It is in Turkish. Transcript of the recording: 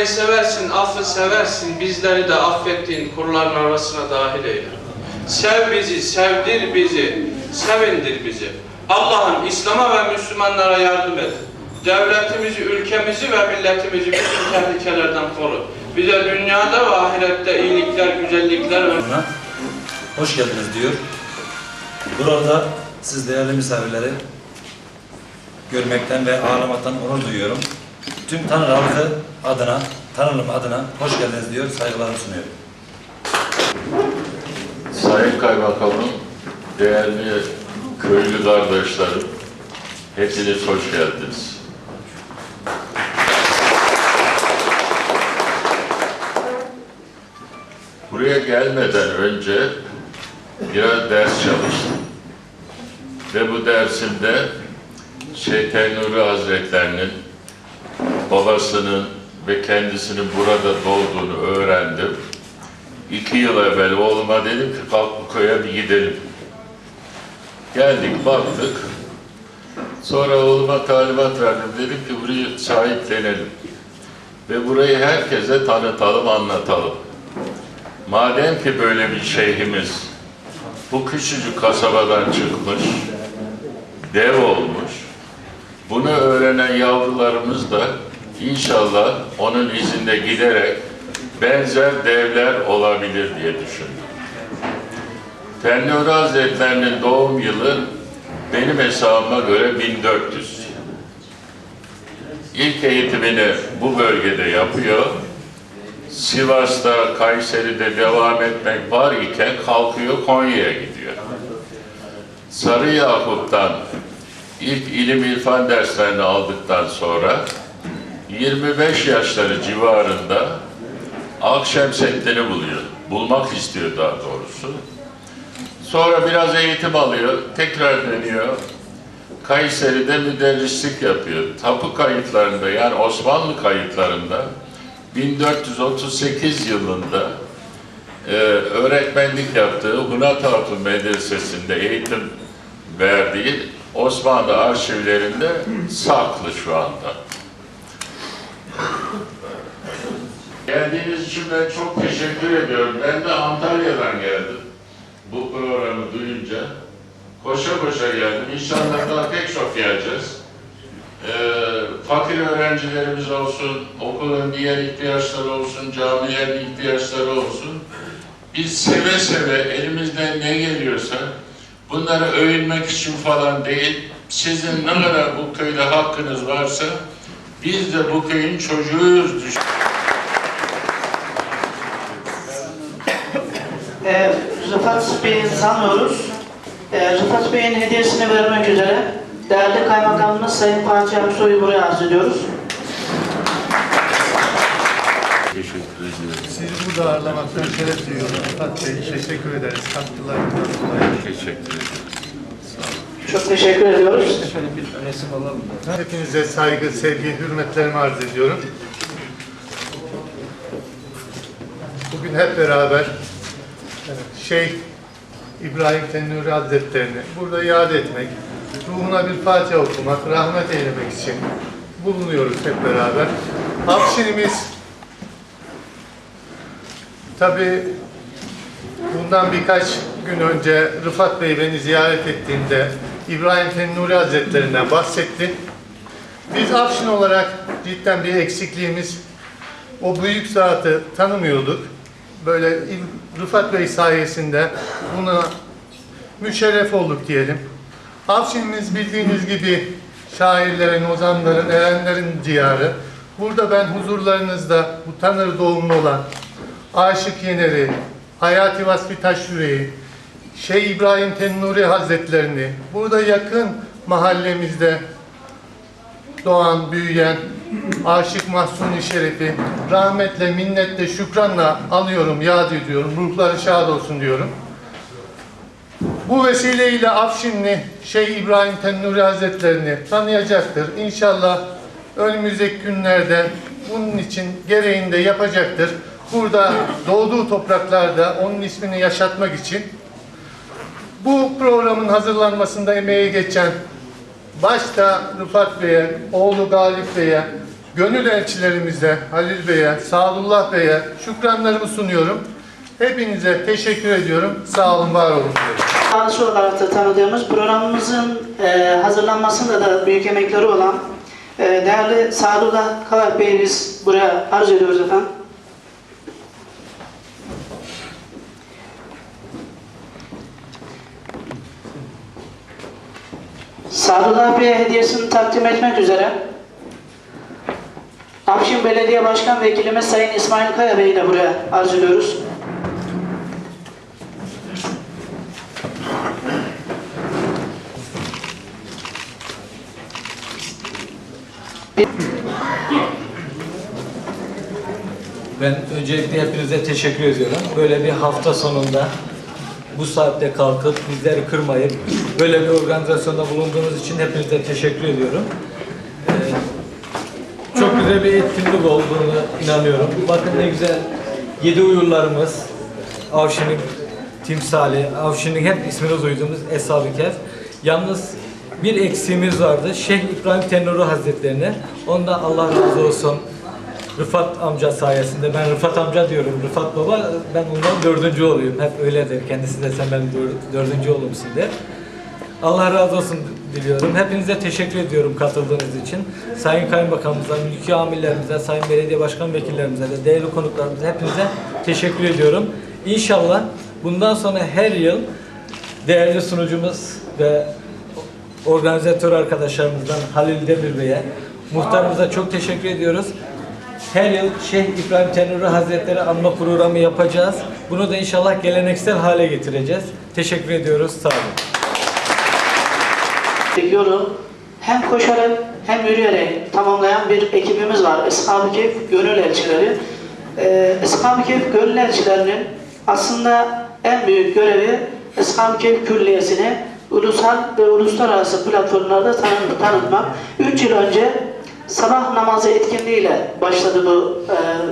Bağışlamayı seversin, affı seversin, bizleri de affettiğin kulların arasına dahil eyle. Sev bizi, sevdir bizi, sevindir bizi. Allah'ım İslam'a ve Müslümanlara yardım et. Devletimizi, ülkemizi ve milletimizi bütün tehlikelerden koru. Bize dünyada ve ahirette iyilikler, güzellikler ve hoş geldiniz diyor. Burada siz değerli misafirleri görmekten ve ağırlamaktan onur duyuyorum. Tüm Tanrı halkı adına, Tanrım adına hoş geldiniz diyor, saygılarımı sunuyorum. Sayın Kaymakamım, değerli köylü kardeşlerim, hepiniz hoş geldiniz. Buraya gelmeden önce biraz ders çalıştım. Ve bu dersimde Şeyh Nuri Hazretlerinin babasının ve kendisinin burada doğduğunu öğrendim. İki yıl evvel oğluma dedim ki kalk bu köye bir gidelim. Geldik baktık. Sonra oğluma talimat verdim. Dedim ki burayı sahiplenelim. Ve burayı herkese tanıtalım, anlatalım. Madem ki böyle bir şeyhimiz bu küçücük kasabadan çıkmış, dev olmuş, bunu öğrenen yavrularımız da inşallah onun izinde giderek benzer devler olabilir diye düşündüm. Tennuri Hazretlerinin doğum yılı benim hesabıma göre 1400. İlk eğitimini bu bölgede yapıyor. Sivas'ta, Kayseri'de devam etmek var iken kalkıyor Konya'ya gidiyor. Sarı Yakup'tan ilk ilim irfan derslerini aldıktan sonra 25 yaşları civarında Akşemseddin'i buluyor. Bulmak istiyor daha doğrusu. Sonra biraz eğitim alıyor, tekrar dönüyor. Kayseri'de müderrislik yapıyor. Tapu kayıtlarında yani Osmanlı kayıtlarında 1438 yılında e, öğretmenlik yaptığı Hunat Hatun Medresesi'nde eğitim verdiği Osmanlı arşivlerinde saklı şu anda. Geldiğiniz için ben çok teşekkür ediyorum. Ben de Antalya'dan geldim. Bu programı duyunca. Koşa koşa geldim. İnşallah daha pek çok geleceğiz. Ee, fakir öğrencilerimiz olsun, okulun diğer ihtiyaçları olsun, camilerin ihtiyaçları olsun. Biz seve seve elimizden ne geliyorsa bunları övünmek için falan değil, sizin ne kadar bu köyde hakkınız varsa biz de bu köyün çocuğuyuz düş- Ee, Rıfat Bey'i tanıyoruz. Ee, Rıfat Bey'in hediyesini vermek üzere değerli kaymakamımız Sayın Fatih Aksoy'u buraya arz ediyoruz. Teşekkür ediyorum. Sizi burada ağırlamaktan şeref duyuyorum. Rıfat Bey, teşekkür ederiz katkılarınızdan dolayı. Teşekkür ederim. Çok teşekkür ediyoruz. Hepinize saygı, sevgi, hürmetlerimi arz ediyorum. Bugün hep beraber Şeyh İbrahim Tennuri Hazretlerini burada yad etmek, ruhuna bir Fatiha okumak, rahmet eylemek için bulunuyoruz hep beraber. Afşinimiz tabii Bundan birkaç gün önce Rıfat Bey beni ziyaret ettiğinde İbrahim Tennuri Hazretlerinden bahsetti. Biz Afşin olarak cidden bir eksikliğimiz o büyük zatı tanımıyorduk. Böyle Rıfat Bey sayesinde buna müşerref olduk diyelim. Afşinimiz bildiğiniz gibi şairlerin, ozanların, erenlerin diyarı. Burada ben huzurlarınızda bu Tanrı doğumlu olan Aşık Yener'i, Hayati Vasfi Taşyüre'yi, Şeyh İbrahim Tennuri Hazretlerini, burada yakın mahallemizde doğan, büyüyen Aşık Mahsuni Şerif'i rahmetle, minnetle, şükranla anıyorum, yad ediyorum. Ruhları şad olsun diyorum. Bu vesileyle Afşinli Şeyh İbrahim Tennuri Hazretlerini tanıyacaktır. İnşallah önümüzdeki günlerde bunun için gereğini de yapacaktır. Burada doğduğu topraklarda onun ismini yaşatmak için bu programın hazırlanmasında emeği geçen başta Rıfat Bey'e, oğlu Galip Bey'e, gönül elçilerimize, Halil Bey'e, Sadullah Bey'e şükranlarımı sunuyorum. Hepinize teşekkür ediyorum. Sağ olun, var olun. Tanrısı olarak da tanıdığımız programımızın e, hazırlanmasında da büyük emekleri olan e, değerli Sadullah Kavak Bey'i biz buraya arz ediyoruz efendim. Sadullah Bey'e hediyesini takdim etmek üzere Afşin Belediye Başkan Vekilimiz Sayın İsmail Kaya Bey'i de buraya arz ediyoruz. Ben öncelikle hepinize teşekkür ediyorum. Böyle bir hafta sonunda bu saatte kalkıp bizleri kırmayıp böyle bir organizasyonda bulunduğunuz için hepinize teşekkür ediyorum. Ee, çok güzel bir etkinlik olduğunu inanıyorum. Bakın ne güzel yedi uyurlarımız, Avşin'in timsali, Avşin'in hep ismini duyduğumuz Eshab-ı Kehf. Yalnız bir eksiğimiz vardı. Şeyh İbrahim Tenuru Hazretlerine. Ondan Allah razı olsun. Rıfat amca sayesinde, ben Rıfat amca diyorum, Rıfat baba, ben ondan dördüncü olayım. Hep öyle der, kendisi de sen dör- dördüncü oğlumsun der. Allah razı olsun diliyorum. Hepinize teşekkür ediyorum katıldığınız için. Sayın Kaymakamımıza, mülki amirlerimize, sayın belediye başkan vekillerimize de, değerli konuklarımıza hepinize teşekkür ediyorum. İnşallah bundan sonra her yıl değerli sunucumuz ve organizatör arkadaşlarımızdan Halil Demir Bey'e, muhtarımıza çok teşekkür ediyoruz. Her yıl Şeyh İbrahim Tenuri Hazretleri anma programı yapacağız. Bunu da inşallah geleneksel hale getireceğiz. Teşekkür ediyoruz. Sağ olun. yolu hem koşarak hem yürüyerek tamamlayan bir ekibimiz var. Eshab-ı Kehf Gönül Elçileri. Ee, Eshab-ı Kehf Gönül Elçilerinin aslında en büyük görevi Eshab-ı Kehf Külliyesi'ni ulusal ve uluslararası platformlarda tanı- tanıtmak. 3 yıl önce sabah namazı etkinliğiyle başladı bu e,